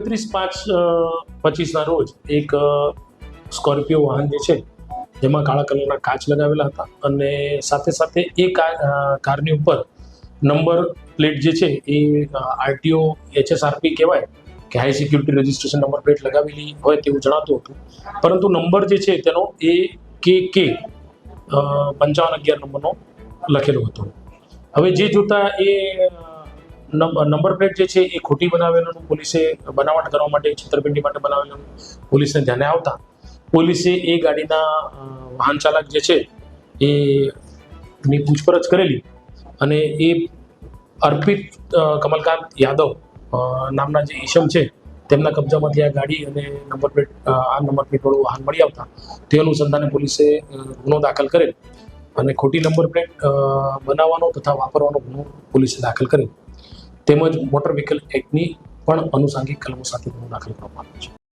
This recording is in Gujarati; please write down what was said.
ત્રીસ પાંચ પચીસના રોજ એક સ્કોર્પિયો વાહન જે છે, જેમાં કાળા કલરના કાચ લગાવેલા હતા અને સાથે સાથે એ કાર કારની ઉપર નંબર પ્લેટ જે છે એ આરટીઓ, એચએસઆરપી કહેવાય કે high security registration number plate લગાવેલી હોય તેવું જણાતું હતું. પરંતુ નંબર જે છે તેનો એ કે કે પંચાવન અગિયાર નંબરનો લખેલો હતો. હવે જે જોતા એ નંબર પ્લેટ જે છે એ ખોટી બનાવેલું પોલીસે બનાવટ કરવા માટે, છેતરપિંડી માટે બનાવેલું પોલીસને ધ્યાને આવતા પોલીસે એ ગાડીના વાહન ચાલક જે છે એ ની પૂછપરછ કરેલી અને એ અર્પિત કમલકાંત યાદવ નામના જે ઈશમ છે તેમના કબજામાંથી આ ગાડી અને નંબર પ્લેટ આ નંબર પ્લેટવાળું વાહન મળી આવતા. તે અનુસંધાને પોલીસે ગુનો દાખલ કરેલ અને ખોટી નંબર પ્લેટ બનાવવાનો તથા વાપરવાનો ગુનો પોલીસે દાખલ કરેલ. તેમજ મોટર વ્હીકલ એક્ટની પણ અનુસાંગિક કલમો સાથે દાખલ કરવામાં આવ્યો છે.